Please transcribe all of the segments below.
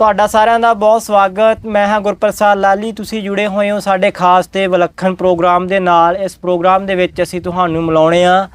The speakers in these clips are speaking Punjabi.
ਤੁਹਾਡਾ ਸਾਰਿਆਂ ਦਾ ਬਹੁਤ ਸਵਾਗਤ। ਮੈਂ ਹਾਂ ਗੁਰਪ੍ਰਸਾਦ ਲਾਲੀ। ਤੁਸੀਂ ਜੁੜੇ ਹੋਏ ਹੋ ਸਾਡੇ ਖਾਸ ਤੇ ਵਿਲੱਖਣ ਪ੍ਰੋਗਰਾਮ ਦੇ ਨਾਲ। ਇਸ ਪ੍ਰੋਗਰਾਮ ਦੇ ਵਿੱਚ ਅਸੀਂ ਤੁਹਾਨੂੰ ਮਿਲਾਉਣੇ ਆ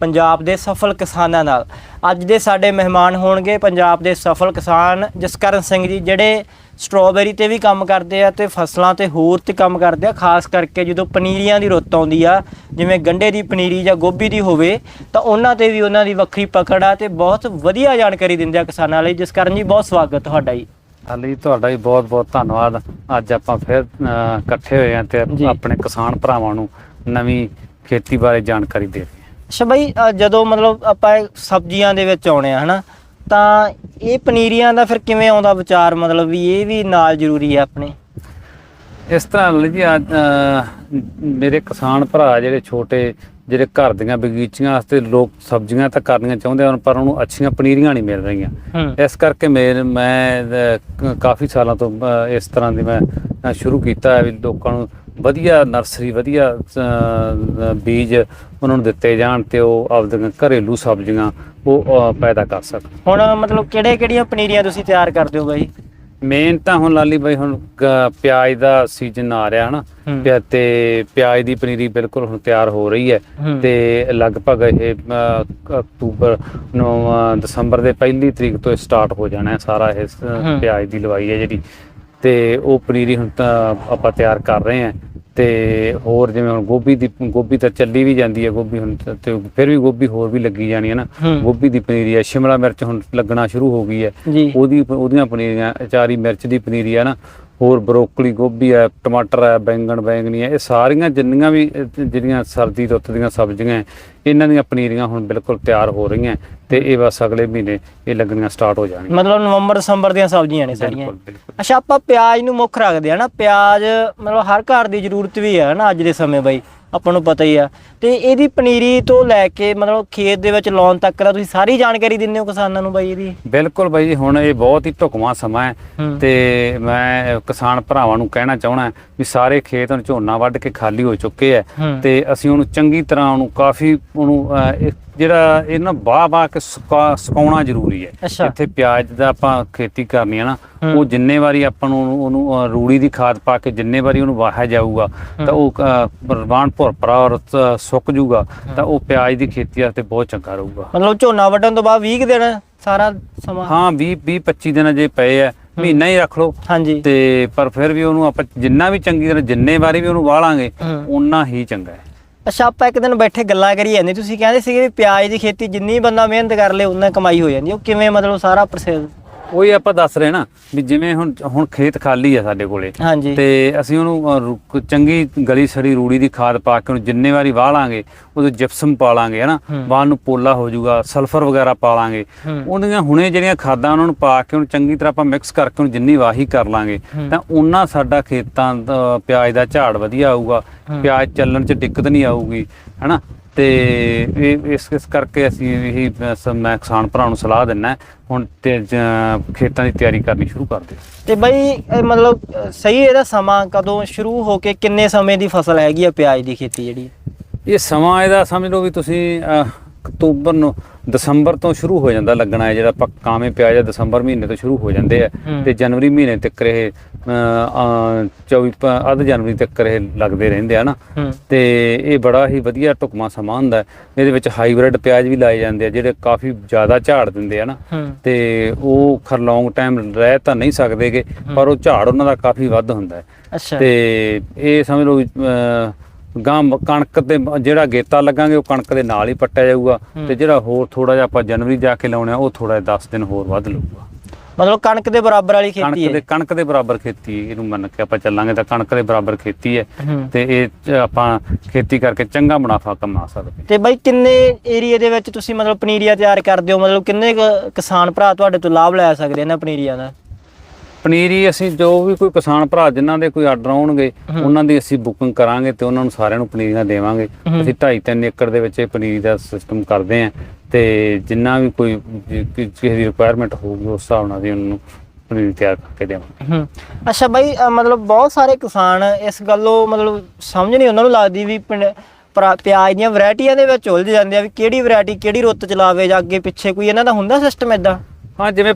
ਪੰਜਾਬ ਦੇ ਸਫਲ ਕਿਸਾਨਾਂ ਨਾਲ। ਅੱਜ ਦੇ ਸਾਡੇ ਮਹਿਮਾਨ ਹੋਣਗੇ ਪੰਜਾਬ ਦੇ ਸਫਲ ਕਿਸਾਨ ਜਸਕਰਨ ਸਿੰਘ ਜੀ, ਜਿਹੜੇ ਸਟ੍ਰਾਬੇਰੀ ਤੇ ਵੀ ਕੰਮ ਕਰਦੇ ਆ ਤੇ ਫਸਲਾਂ ਤੇ ਹੋਰ ਤੇ ਕੰਮ ਕਰਦੇ ਆ। ਖਾਸ ਕਰਕੇ ਜਦੋਂ ਪਨੀਰੀਆਂ ਦੀ ਰੁੱਤ ਆਉਂਦੀ ਆ, ਜਿਵੇਂ ਗੰਡੇ ਦੀ ਪਨੀਰੀ ਜਾਂ ਗੋਭੀ ਦੀ ਹੋਵੇ, ਤਾਂ ਉਹਨਾਂ ਤੇ ਵੀ ਉਹਨਾਂ ਦੀ ਵੱਖਰੀ ਪਕੜ ਆ ਤੇ ਬਹੁਤ ਵਧੀਆ ਜਾਣਕਾਰੀ ਦਿੰਦੇ ਆ ਕਿਸਾਨਾਂ ਲਈ। ਜਸਕਰਨ ਜੀ, ਬਹੁਤ ਸਵਾਗਤ ਤੁਹਾਡਾ ਜੀ। ਹਾਲੀ ਤੁਹਾਡਾ ਵੀ ਬਹੁਤ ਬਹੁਤ ਧੰਨਵਾਦ। ਅੱਜ ਆਪਾਂ ਫਿਰ ਇਕੱਠੇ ਹੋਏ ਹਾਂ ਤੇ ਜੀ। ਆਪਣੇ ਕਿਸਾਨ ਭਰਾਵਾਂ ਨੂੰ ਨਵੀਂ ਖੇਤੀ ਬਾਰੇ ਜਾਣਕਾਰੀ ਦੇ ਰਹੇ ਹਾਂ। ਅੱਛਾ ਬਾਈ ਅ, ਜਦੋਂ ਮਤਲਬ ਆਪਾਂ ਇਹ ਸਬਜ਼ੀਆਂ ਦੇ ਵਿੱਚ ਆਉਣੇ ਆ ਹਨਾ ਤਾਂ ਇਹ ਪਨੀਰੀਆਂ ਦਾ ਫਿਰ ਕਿਵੇਂ ਆਉਂਦਾ ਵਿਚਾਰ? ਮਤਲਬ ਵੀ ਇਹ ਵੀ ਨਾਲ ਜ਼ਰੂਰੀ ਹੈ ਆਪਣੇ? ਇਸ ਤਰ੍ਹਾਂ ਜੀ ਅੱਜ, ਮੇਰੇ ਕਿਸਾਨ ਭਰਾ ਜਿਹੜੇ ਛੋਟੇ ਜਿਹੜੇ ਘਰ ਦੀਆਂ ਬਗੀਚੀਆਂ ਵਾਸਤੇ ਲੋਕ ਸਬਜ਼ੀਆਂ ਤਾਂ ਕਰਨੀਆਂ ਚਾਹੁੰਦੇ ਹਨ ਪਰ ਉਹਨੂੰ ਅੱਛੀਆਂ ਪਨੀਰੀਆਂ ਨਹੀਂ ਮਿਲ ਰਹੀਆਂ। ਇਸ ਕਰਕੇ ਮੈਂ ਕਾਫੀ ਸਾਲਾਂ ਤੋਂ ਇਸ ਤਰ੍ਹਾਂ ਦੀ ਮੈਂ ਸ਼ੁਰੂ ਕੀਤਾ ਹੈ ਵੀ ਲੋਕਾਂ ਨੂੰ ਵਧੀਆ ਨਰਸਰੀ ਵਧੀਆ ਬੀਜ ਉਹਨਾਂ ਨੂੰ ਦਿੱਤੇ ਜਾਣ ਤੇ ਉਹ ਆਪਦੀਆਂ ਘਰੇਲੂ ਸਬਜ਼ੀਆਂ ਉਹ ਪੈਦਾ ਕਰ ਸਕਣ। ਹੁਣ ਮਤਲਬ ਕਿਹੜੇ ਕਿਹੜੀਆਂ ਪਨੀਰੀਆਂ ਤੁਸੀਂ ਤਿਆਰ ਕਰਦੇ ਹੋ ਬਾਈ? ਮੇਨ ਤਾਂ ਹੁਣ ਲਾਲੀ ਬਾਈ ਹੁਣ ਪਿਆਜ਼ ਦਾ ਸੀਜ਼ਨ ਆ ਰਿਹਾ ਹਨਾ ਹੂੰ। ਪਿਆ- ਤੇ ਪਿਆਜ਼ ਦੀ ਪਨੀਰੀ ਬਿਲਕੁਲ ਹੁਣ ਤਿਆਰ ਹੋ ਰਹੀ ਹੈ ਹੂੰ। ਤੇ ਲਗਭਗ ਇਹ ਅਕਤੂਬਰ ਨੂੰ ਅਹ, ਦਸੰਬਰ ਦੇ ਪਹਿਲੀ ਤਰੀਕ ਤੋਂ ਸਟਾਰਟ ਹੋ ਜਾਣਾ ਹੈ ਸਾਰਾ ਇਹ ਸ- ਹੂੰ। ਪਿਆਜ਼ ਦੀ ਲਵਾਈ ਹੈ ਜਿਹੜੀ ਤੇ ਉਹ ਪਨੀਰੀ ਹੁਣ ਤਾਂ ਆਪਾਂ ਤਿਆਰ ਕਰ ਰਹੇ ਹਾਂ ਤੇ ਹੋਰ ਜਿਵੇਂ ਹੁਣ ਗੋਭੀ ਦੀ ਗੋਭੀ ਤਾਂ ਚੱਲੀ ਵੀ ਜਾਂਦੀ ਹੈ ਗੋਭੀ ਹੁਣ ਤਾਂ- ਤੇ ਫਿਰ ਵੀ ਗੋਭੀ ਹੋਰ ਵੀ ਲੱਗੀ ਜਾਣੀ ਹੈ ਨਾ। ਹੂੰ। ਗੋਭੀ ਦੀ ਪਨੀਰੀ ਹੈ ਸ਼ਿਮਲਾ ਮਿਰਚ ਹੁਣ ਲੱਗਣਾ ਸ਼ੁਰੂ ਹੋ ਗਈ ਹੈ। ਉਹਦੀ ਉਹਦੀਆਂ ਪਨੀਰੀਆਂ ਅਚਾਰੀ ਮਿਰਚ ਦੀ ਪਨੀਰੀ ਆ ਨਾ ਹੋਰ ਬਰੋਕਲੀ ਗੋਭੀ ਆ ਟਮਾਟਰ ਆ ਬੈਂਗਣ ਬੈਂਗਣੀ ਆ ਇਹ ਸਾਰੀਆਂ ਜਿੰਨੀਆਂ ਵੀ ਜਿਹੜੀਆਂ ਸਰਦੀ ਰੁੱਤ ਦੀਆਂ ਸਬਜ਼ੀਆਂ ਹੈ, ਇਹਨਾਂ ਦੀਆਂ ਪਨੀਰੀਆਂ ਹੁਣ ਬਿਲਕੁਲ ਤਿਆਰ ਹੋ ਰਹੀਆਂ ਤੇ ਇਹ ਬਸ ਅਗਲੇ ਮਹੀਨੇ ਇਹ ਲੱਗਣੀਆਂ ਸਟਾਰਟ ਹੋ ਜਾਣਗੀਆਂ। ਮਤਲਬ ਨਵੰਬਰ ਦਸੰਬਰ ਦੀਆਂ ਸਬਜ਼ੀਆਂ ਨੇ ਸਾਰੀਆਂ। ਅੱਛਾ ਆਪਾਂ ਪਿਆਜ਼ ਨੂੰ ਮੁੱਖ ਰੱਖਦੇ ਆ ਨਾ। ਪਿਆਜ਼ ਮਤਲਬ ਹਰ ਘਰ ਦੀ ਜ਼ਰੂਰਤ ਵੀ ਹੈ ਨਾ ਅੱਜ ਦੇ ਸਮੇਂ ਬਾਈ ਆਪਾਂ ਨੂੰ ਪਤਾ ਹੀ ਆ। ਤੇ ਇਹਦੀ ਪਨੀਰੀ ਤੋਂ ਲੈ ਕੇ ਮਤਲਬ ਖੇਤ ਦੇ ਵਿੱਚ ਲਾਉਣ ਤੱਕ ਦਾ ਤੁਸੀਂ ਸਾਰੀ ਜਾਣਕਾਰੀ ਦਿੰਦੇ ਹੋ ਕਿਸਾਨਾਂ ਨੂੰ ਬਾਈ ਇਹਦੀ? ਬਿਲਕੁਲ ਬਾਈ ਜੀ ਹੁਣ ਇਹ ਬਹੁਤ ਹੀ ਢੁਕਵਾਂ ਸਮਾਂ ਹੈ। ਤੇ ਮੈਂ ਕਿਸਾਨ ਭਰਾਵਾਂ ਨੂੰ ਕਹਿਣਾ ਚਾਹਣਾ ਵੀ ਸਾਰੇ ਖੇਤ ਹੁਣ ਝੋਨਾ ਵੱਢ ਕੇ ਖਾਲੀ ਹੋ ਚੁੱਕੇ ਹੂੰ। ਤੇ ਅਸੀਂ ਉਹਨੂੰ ਚੰਗੀ ਤਰ੍ਹਾਂ ਉਹਨੂੰ ਕਾਫੀ ਉਹਨੂੰ ਇਹ ਜਿਹੜਾ ਇਹ ਨਾ ਬਾਹ ਬਾਹ ਕੇ ਸੁਕਾ ਸੁਕਾਉਣਾ ਜ਼ਰੂਰੀ ਹੈ। ਇੱਥੇ ਪਿਆਜ਼ ਦਾ ਆਪਾਂ ਖੇਤੀ ਕਰਨੀ ਹੈ ਨਾ। ਉਹ ਜਿੰਨੇ ਵਾਰੀ ਆਪਾਂ ਨੂੰ ਉਹਨੂੰ- ਰੂੜੀ ਦੀ ਖਾਦ ਪਾ ਕੇ ਜਿੰਨੇ ਵਾਰੀ ਉਹਨੂੰ ਵਾਹਿਆ ਜਾਊਗਾ ਤਾਂ ਉਹ ਰਵਾਨ ਭੁਰ ਭਰਾ ਔਰ ਸੁੱਕ ਜੂਗਾ ਤਾਂ ਉਹ ਪਿਆਜ਼ ਦੀ ਖੇਤੀ ਵਾਸਤੇ ਬਹੁਤ ਚੰਗਾ ਰਹੂਗਾ। ਮਤਲਬ ਝੋਨਾ ਵੱਢਣ ਤੋਂ ਬਾਅਦ 20 ਕੁ ਦਿਨ ਸਾਰਾ ਸਮਾਂ ਹਾਂ 20 20 25 ਦਿਨ ਜੇ ਪਏ ਆ ਮਹੀਨਾ ਹੀ ਰੱਖ ਲਓ। ਹਾਂਜੀ। ਤੇ ਪਰ ਫਿਰ ਵੀ ਉਹਨੂੰ ਆਪਾਂ ਜਿੰਨਾ ਵੀ ਚੰਗੀ ਤਰ੍ਹਾਂ ਜਿੰਨੇ ਵਾਰੀ ਵੀ ਉਹਨੂੰ ਵਾਲਾਂਗੇ। ਉਨਾ ਹੀ ਚੰਗਾ ਹੈ। ਅੱਛਾ, ਆਪਾਂ ਇੱਕ ਦਿਨ ਬੈਠੇ ਗੱਲਾਂ ਕਰੀ ਜਾਂਦੇ ਤੁਸੀਂ ਕਹਿੰਦੇ ਸੀਗੇ ਵੀ ਪਿਆਜ਼ ਦੀ ਖੇਤੀ ਜਿੰਨੀ ਬੰਦਾ ਮਿਹਨਤ ਕਰ ਲੇ ਉਨਾ ਕਮਾਈ ਹੋ ਜਾਂਦੀ। ਉਹ ਕਿਵੇਂ ਮਤਲਬ ਸਾਰਾ ਪ੍ਰੋਸੈਸ ਉਹੀ ਆਪਾਂ ਦੱਸ ਰਹੇ ਨਾ ਵੀ ਜਿਵੇਂ ਹੁਣ ਹੁਣ ਖੇਤ ਖਾਲੀ ਆ ਸਾਡੇ ਕੋਲੇ ਹਾਂਜੀ ਤੇ ਅਸੀਂ ਉਹਨੂੰ ਅਹ, ਰੂ- ਚੰਗੀ ਗਲੀ ਸੜੀ ਰੂੜੀ ਦੀ ਖਾਦ ਪਾ ਕੇ ਉਹਨੂੰ ਜਿੰਨੇ ਵਾਰੀ ਵਾਲਾਂਗੇ ਉਹਦੇ ਜਿਪਸਮ ਪਾ ਲਾਂਗੇ ਹਨਾ ਹੂੰ। ਵਾਲ ਨੂੰ ਪੋਲਾ ਹੋ ਜਾਊਗਾ ਸਲਫਰ ਵਗੈਰਾ ਪਾ ਲਾਂਗੇ। ਉਹਦੀਆਂ ਹੁਣੇ ਜਿਹੜੀਆਂ ਖਾਦਾਂ ਉਹਨਾਂ ਨੂੰ ਪਾ ਕੇ ਉਹਨੂੰ ਚੰਗੀ ਤਰ੍ਹਾਂ ਆਪਾਂ ਮਿਕਸ ਕਰਕੇ ਉਹਨੂੰ ਜਿੰਨੀ ਵਾਹੀ ਕਰ ਲਾਂਗੇ। ਤਾਂ ਉਹਨਾਂ ਸਾਡਾ ਖੇਤਾਂ ਦਾ ਪਿਆਜ਼ ਦਾ ਝਾੜ ਵਧੀਆ ਆਊਗਾ। ਪਿਆਜ਼ ਚੱਲਣ 'ਚ ਦਿੱਕਤ ਨਹੀਂ ਆਊਗੀ ਹਨਾ ਤੇ ਇਹ ਇਸ ਇਸ ਕਰਕੇ ਅਸੀਂ ਇਹੀ ਮੈਂ ਕਿਸਾਨ ਭਰਾ ਨੂੰ ਸਲਾਹ ਦਿੰਨਾ ਹੁਣ ਤੇ ਖੇਤਾਂ ਦੀ ਤਿਆਰੀ ਕਰਨੀ ਸ਼ੁਰੂ ਕਰ ਦਿਓ। ਤੇ ਬਈ ਇਹ ਮਤਲਬ ਸਹੀ ਇਹਦਾ ਸਮਾਂ ਕਦੋਂ ਸ਼ੁਰੂ ਹੋ ਕੇ ਕਿੰਨੇ ਸਮੇਂ ਦੀ ਫਸਲ ਹੈਗੀ ਆ ਪਿਆਜ਼ ਦੀ ਖੇਤੀ ਜਿਹੜੀ? ਇਹ ਸਮਾਂ ਇਹਦਾ ਸਮਝ ਲਓ ਵੀ ਤੁਸੀਂ ਅਕਤੂਬਰ ਨੂੰ ਦਸੰਬਰ ਤੋਂ ਸ਼ੁਰੂ ਹੋ ਜਾਂਦਾ ਲੱਗਣਾ ਹੈ ਜਿਹੜਾ ਆਪਾਂ ਕਾਵੇਂ ਪਿਆਜ਼ ਆ ਦਸੰਬਰ ਮਹੀਨੇ ਤੋਂ ਸ਼ੁਰੂ ਹੋ ਜਾਂਦੇ ਆ। ਤੇ ਜਨਵਰੀ ਮਹੀਨੇ ਤੱਕ ਇਹ ਅਹ, ਅਹ, 24 ਪ- ਅੱਧ ਜਨਵਰੀ ਤੱਕ ਇਹ ਲੱਗਦੇ ਰਹਿੰਦੇ ਆ ਨਾ। ਤੇ ਇਹ ਬੜਾ ਹੀ ਵਧੀਆ ਢੁਕਵਾਂ ਸਮਾਂ ਹੁੰਦਾ। ਇਹਦੇ ਵਿੱਚ ਹਾਈਬ੍ਰਿਡ ਪਿਆਜ਼ ਵੀ ਲਾਏ ਜਾਂਦੇ ਆ ਜਿਹੜੇ ਕਾਫੀ ਜ਼ਿਆਦਾ ਝਾੜ ਦਿੰਦੇ ਆ ਨਾ। ਤੇ ਉਹ ਖਰ ਲੌਂਗ ਟਾਈਮ ਰਹਿ ਤਾਂ ਨਹੀਂ ਸਕਦੇਗੇ ਪਰ ਉਹ ਝਾੜ ਉਹਨਾਂ ਦਾ ਕਾਫੀ ਵੱਧ ਹੁੰਦਾ ਹੈ। ਅੱਛਾ। ਤੇ ਇਹ ਸਮਝ ਲਓ ਗਾਂ ਕਣਕ ਤੇ ਜਿਹੜਾ ਗੇਤਾ ਲੱਗਾਂਗੇ ਉਹ ਕਣਕ ਦੇ ਨਾਲ ਹੀ ਪੱਟਿਆ ਜਾਊਗਾ। ਤੇ ਜਿਹੜਾ ਹੋਰ ਥੋੜਾ ਜਿਹਾ ਆਪਾਂ ਜਨਵਰੀ ਜਾ ਕੇ ਲਾਉਣਾ ਉਹ ਥੋੜਾ ਜਿਹਾ 10 ਦਿਨ ਹੋਰ ਵੱਧ ਲਊਗਾ। ਮਤਲਬ ਕਣਕ ਦੇ ਬਰਾਬਰ ਵਾਲੀ ਕਣਕ ਖੇਤੀ ਦੇ ਹੈ। ਕਣਕ ਦੇ ਬਰਾਬਰ ਖੇਤੀ ਇਹਨੂੰ ਮੰਨ ਕੇ ਆਪਾਂ ਚੱਲਾਂਗੇ ਤਾਂ ਕਣਕ ਦੇ ਬਰਾਬਰ ਖੇਤੀ ਹੈ ਤੇ ਇਹ ਆਪਾਂ ਖੇਤੀ ਕਰਕੇ ਚੰਗਾ ਮੁਨਾਫਾ ਕਮਾ ਸਕਦੇ ਤੇ ਬਾਈ ਕਿੰਨੇ ਏਰੀਆ ਦੇ ਵਿੱਚ ਤੁਸੀਂ ਮਤਲਬ ਪਨੀਰੀਆਂ ਤਿਆਰ ਕਰਦੇ ਹੋ? ਮਤਲਬ ਕਿੰਨੇ ਕਿਸਾਨ ਭਰਾ ਤੁਹਾਡੇ ਤੋਂ ਲਾਭ ਲੈ ਸਕਦੇ ਇਹਨਾਂ ਪਨੀਰੀਆਂ ਦਾ? ਪਨੀਰੀ ਅਸੀਂ ਜੋ ਵੀ ਕੋਈ ਕਿਸਾਨ ਭਰਾ ਜਿਨ੍ਹਾਂ ਦੇ ਕੋਈ ਆਰਡਰ ਆਉਣਗੇ। ਉਹਨਾਂ ਦੀ ਅਸੀਂ ਬੁਕਿੰਗ ਕਰਾਂਗੇ ਤੇ ਉਹਨਾਂ ਨੂੰ ਸਾਰਿਆਂ ਨੂੰ ਪਨੀਰੀਆਂ ਦੇਵਾਂਗੇ। ਅਸੀਂ 2.5 3 ਏਕੜ ਦੇ ਵਿੱਚ ਇਹ ਪਨੀਰੀ ਦਾ ਸਿਸਟਮ ਕਰਦੇ ਆਂ ਤੇ ਜਿੰਨਾ ਵੀ ਕੋਈ ਕਿਸੇ ਦੀ ਰਿਕੁਆਇਰਮੈਂਟ ਹੋਊਗੀ ਉਸ ਹਿਸਾਬ ਨਾਲ ਅਸੀਂ ਉਹਨਾਂ ਨੂੰ ਪਨੀਰੀ ਤਿਆਰ ਕਰਕੇ ਦੇਵਾਂਗੇ ਅੱਛਾ ਬਾਈ ਮਤਲਬ ਬਹੁਤ ਸਾਰੇ ਕਿਸਾਨ ਇਸ ਗੱਲੋਂ ਮਤਲਬ ਸਮਝ ਨਹੀਂ ਉਹਨਾਂ ਨੂੰ ਲੱਗਦੀ ਵੀ ਪਿਆਜ਼ ਦੀਆਂ ਵੈਰਾਈਟੀਆਂ ਦੇ ਵਿੱਚ ਉਲਝ ਜਾਂਦੇ ਆ ਵੀ ਕਿਹੜੀ ਵੈਰਾਈਟੀ ਕਿਹੜੀ ਰੁੱਤ ਚ ਲਾਵੇ ਜਾਂ ਅੱਗੇ ਪਿੱਛੇ ਕੋਈ ਇਹਨਾਂ ਦਾ ਹੁੰਦਾ ਸਿਸਟਮ ਇਦਾਂ ਹਾਂ ਜਿਵੇਂ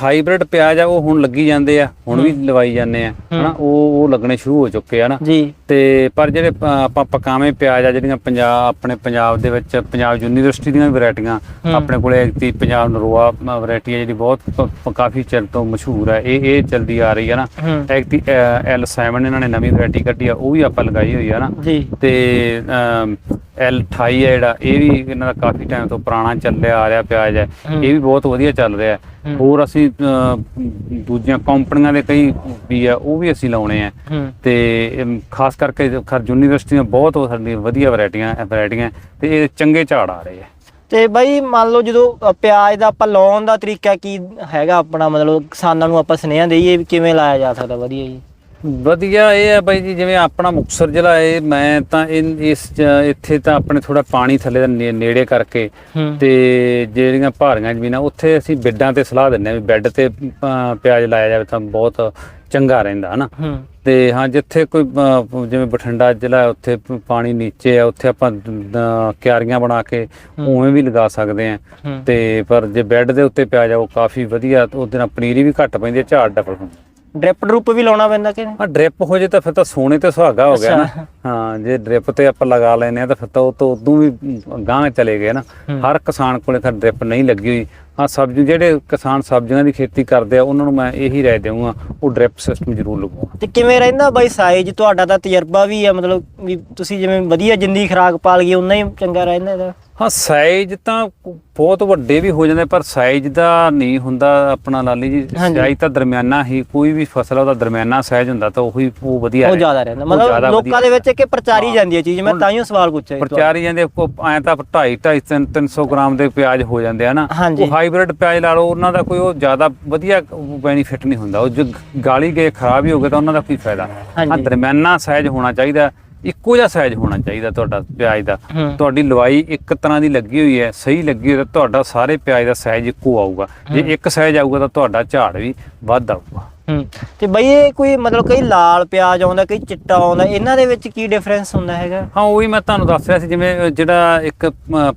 ਹਾਈਬ੍ਰਿਡ ਪਿਆਜ਼ ਆ ਉਹ ਹੁਣ ਲੱਗੀ ਜਾਂਦੇ ਆ ਹੁਣ ਵੀ ਲਵਾਈ ਜਾਂਦੇ ਆ ਹਨਾ ਉਹ ਉਹ ਲੱਗਣੇ ਸ਼ੁਰੂ ਹੋ ਚੁੱਕੇ ਆ ਨਾ ਜੀ। ਤੇ ਪਰ ਜਿਹੜੇ ਆਪਾਂ ਪਕਾਵੇਂ ਪਿਆਜ਼ ਆ ਜਿਹੜੀਆਂ ਪੰਜਾਬ ਆਪਣੇ ਪੰਜਾਬ ਦੇ ਵਿੱਚ ਪੰਜਾਬ ਯੂਨੀਵਰਸਿਟੀ ਦੀਆਂ ਵੈਰਾਈਟੀਆਂ ਆਪਣੇ ਕੋਲੇ ਐਗਤੀ ਪੰਜਾਬ ਨਰੋਆ ਵੈਰਾਈਟੀ ਹੈ ਜਿਹੜੀ ਬਹੁਤ ਕਾਫੀ ਚਿਰ ਤੋਂ ਮਸ਼ਹੂਰ ਹੈ ਇਹ ਇਹ ਚਲਦੀ ਆ ਰਹੀ ਹੈ। ਨਾ ਹੂੰ ਐਗਤੀ ਐਲ 7 ਇਹਨਾਂ ਨੇ ਨਵੀਂ ਵੈਰਾਈਟੀ ਕੱਢੀ ਆ ਉਹ ਵੀ ਆਪਾਂ ਲਗਾਈ ਹੋਈ ਆ ਨਾ ਜੀ। ਤੇ ਐਲ 28 ਹੈ ਜਿਹੜਾ ਇਹ ਵੀ ਇਹਨਾਂ ਦਾ ਕਾਫੀ ਟਾਈਮ ਤੋਂ ਪੁਰਾਣਾ ਚੱਲਿਆ ਆ ਰਿਹਾ ਪਿਆਜ਼ ਹੈ। ਇਹ ਵੀ ਬਹੁਤ ਵਧੀਆ ਚੱਲ ਰਿਹਾ। ਹੋਰ ਅਸੀਂ ਦੂਜੀਆਂ ਕੰਪਨੀਆਂ ਦੇ ਕਈ ਵੀ ਆ ਉਹ ਵੀ ਅਸੀਂ ਲਾਉਣੇ ਆ। ਤੇ ਖਾਸ ਕਰਕੇ ਖਰ ਯੂਨੀਵਰਸਿਟੀਆਂ ਬਹੁਤ ਸਾਡੀ ਵਧੀਆ ਵੈਰਾਈਟੀਆਂ ਵੈਰਾਈਟੀਆਂ ਤੇ ਇਹ ਚੰਗੇ ਝਾੜ ਆ ਰਹੇ ਆ। ਤੇ ਬਾਈ ਮੰਨ ਲਓ ਜਦੋਂ ਪਿਆਜ਼ ਦਾ ਆਪਾਂ ਲਾਉਣ ਦਾ ਤਰੀਕਾ ਕੀ ਹੈਗਾ ਆਪਣਾ? ਮਤਲਬ ਕਿਸਾਨਾਂ ਨੂੰ ਆਪਾਂ ਸੁਨੇਹਾ ਦੇਈਏ ਕਿਵੇਂ ਲਾਇਆ ਜਾ ਸਕਦਾ ਵਧੀਆ ਜੀ। ਵਧੀਆ ਇਹ ਹੈ ਬਾਈ ਜੀ ਜਿਵੇਂ ਆਪਣਾ ਮੁਕਤਸਰ ਜ਼ਿਲ੍ਹਾ ਹੈ ਮੈਂ ਤਾਂ ਇਸ ਇੱਥੇ ਤਾਂ ਆਪਣੇ ਥੋੜਾ ਪਾਣੀ ਥੱਲੇ ਦਾ ਨੇੜੇ ਕਰਕੇ ਤੇ ਜਿਹੜੀਆਂ ਭਾਰੀਆਂ ਜ਼ਮੀਨਾਂ ਉੱਥੇ ਅਸੀਂ ਬੈੱਡਾਂ ਤੇ ਸਲਾਹ ਦਿੰਦੇ ਆ ਵੀ ਬੈੱਡ ਤੇ ਪਿਆਜ਼ ਲਾਇਆ ਜਾਵੇ ਤਾਂ ਬਹੁਤ ਚੰਗਾ ਰਹਿੰਦਾ ਹਨਾ? ਤੇ ਹਾਂ ਜਿੱਥੇ ਕੋਈ ਜਿਵੇਂ ਬਠਿੰਡਾ ਜ਼ਿਲ੍ਹਾ ਹੈ, ਉੱਥੇ ਪਾਣੀ ਨੀਚੇ ਆ ਉੱਥੇ ਆਪਾਂ ਕਿਆਰੀਆਂ ਬਣਾ ਕੇ ਉਵੇਂ ਵੀ ਲਗਾ ਸਕਦੇ ਆ ਤੇ ਪਰ ਜੇ ਬੈੱਡ ਦੇ ਉੱਤੇ ਪਿਆਜ਼ ਆ ਉਹ ਕਾਫੀ ਵਧੀਆ ਉਹਦੇ ਨਾਲ ਪਨੀਰੀ ਵੀ ਘੱਟ ਪੈਂਦੀ ਹੈ ਝਾੜ ਡਬਲ ਹੁੰਦਾ ਡ੍ਰਿਪ ਡਰੂਪ ਵੀ ਲਾਉਣਾ ਪੈਂਦਾ ਕਿ ਨਹੀਂ? ਹਾਂ ਡ੍ਰਿਪ ਹੋ ਜੇ ਤਾਂ ਫਿਰ ਤਾਂ ਸੋਨੇ ਤੇ ਸੁਹਾਗਾ ਹੋ ਗਿਆ ਨਾ। ਹਾਂ ਜੇ ਡ੍ਰਿਪ ਤੇ ਆਪਾਂ ਲਗਾ ਲੈਨੇ ਆ ਤਾਂ ਫਿਰ ਤਾਂ ਉਹ ਤੋਂ ਉਦੋਂ ਵੀ ਗਾਂਹ ਚਲੇ ਗਏ ਨਾ। ਹਰ ਕਿਸਾਨ ਕੋਲੇ ਫਿਰ ਡ੍ਰਿਪ ਨਹੀਂ ਲੱਗੀ ਹੋਈ ਹਾਂ ਸਬਜ਼ੀ ਜਿਹੜੇ ਕਿਸਾਨ ਸਬਜ਼ੀਆਂ ਦੀ ਖੇਤੀ ਕਰਦੇ ਆ ਉਹਨਾਂ ਨੂੰ ਮੈਂ ਇਹੀ ਰਾਏ ਦੇਵਾਂਗਾ ਉਹ ਡ੍ਰਿਪ ਸਿਸਟਮ ਜ਼ਰੂਰ ਲਗਵਾਉਣ ਤੇ ਕਿਵੇਂ ਰਹਿੰਦਾ ਬਾਈ ਸਾਈਜ਼ ਤੁਹਾਡਾ ਤਾਂ ਤਜਰਬਾ ਵੀ ਹੈ ਮਤਲਬ ਵੀ ਤੁਸੀਂ ਜਿਵੇਂ ਵਧੀਆ ਜਿੰਦੀ ਖਰਾਕ ਪਾਲ ਗਈ ਉਨਾ ਹੀ ਚੰਗਾ ਰਹਿੰਦਾ ਇਹਦਾ ਹਾਂ ਸਾਈਜ਼ ਤਾਂ ਬਹੁਤ ਵੱਡੇ ਵੀ ਹੋ ਜਾਂਦੇ ਪਰ ਸਾਈਜ਼ ਦਾ ਨਹੀਂ ਹੁੰਦਾ ਆਪਣਾ ਲਾਲੀ ਜੀ। ਸਾਈਜ਼ ਤਾਂ ਦਰਮਿਆਨਾ ਹੀ ਕੋਈ ਵੀ ਫਸਲ ਉਹਦਾ ਦਰਮਿਆਨਾ ਸਾਈਜ਼ ਹੁੰਦਾ ਤਾਂ ਉਹੀ ਉਹ ਵਧੀਆ ਉਹ। ਜ਼ਿਆਦਾ ਰਹਿੰਦਾ ਮਤਲਬ ਲੋਕਾਂ ਦੇ ਵਿੱਚ ਕਿ ਪ੍ਰਚਾਰੀ ਜਾਂਦੀ ਹੈ ਚੀਜ਼ ਮੈਂ ਤਾਂ ਹੀ ਸਵਾਲ ਪੁੱਛਿਆ। ਪ੍ਰਚਾਰੀ ਜਾਂਦੇ ਐ ਤਾਂ 2.5 2.5 300 ਗ੍ਰਾਮ ਦੇ ਪਿਆਜ਼ ਹੋ ਜਾਂਦੇ ਆ ਨਾ। ਉਹ ਹਾਈਬ੍ਰਿਡ ਪਿਆਜ਼ ਲਾ ਲਓ ਉਹਨਾਂ ਦਾ ਕੋਈ ਉਹ ਜ਼ਿਆਦਾ ਵਧੀਆ ਬੈਨੀਫਿਟ ਨਹੀਂ ਹੁੰਦਾ ਉਹ ਜੋ ਗਾਲੀ ਗਏ ਖਰਾਬ ਹੀ ਹੋ ਗਏ ਤਾਂ ਉਹਨਾਂ ਦਾ ਕੀ ਫਾਇਦਾ। ਹਾਂ ਦਰਮਿਆਨਾ ਸਾਈਜ਼ ਹੋਣਾ ਚਾਹੀਦਾ ਇੱਕੋ ਜਿਹਾ ਸਾਈਜ਼ ਹੋਣਾ ਚਾਹੀਦਾ ਤੁਹਾਡਾ ਪਿਆਜ਼ ਦਾ। ਤੁਹਾਡੀ ਲਵਾਈ ਇੱਕ ਤਰ੍ਹਾਂ ਦੀ ਲੱਗੀ ਹੋਈ ਹੈ ਸਹੀ ਲੱਗੀ ਹੋਈ ਤਾਂ ਤੁਹਾਡਾ ਸਾਰੇ ਪਿਆਜ਼ ਦਾ ਸਾਈਜ਼ ਇੱਕੋ ਆਊਗਾ। ਜੇ ਇੱਕ ਸਾਈਜ਼ ਆਊਗਾ ਤਾਂ ਤੁਹਾਡਾ ਝਾੜ ਵੀ ਵੱਧ ਆਊਗਾ। ਤੇ ਬਈ ਇਹ ਕੋਈ ਮਤਲਬ ਕਈ ਲਾਲ ਪਿਆਜ਼ ਆਉਂਦਾ ਕਈ ਚਿੱਟਾ ਆਉਂਦਾ ਇਹਨਾਂ ਦੇ ਵਿੱਚ ਕੀ ਡਿਫਰੈਂਸ ਹੁੰਦਾ ਹੈਗਾ? ਹਾਂ ਉਹੀ ਮੈਂ ਤੁਹਾਨੂੰ ਦੱਸ ਰਿਹਾ ਸੀ ਜਿਵੇਂ ਜਿਹੜਾ ਇੱਕ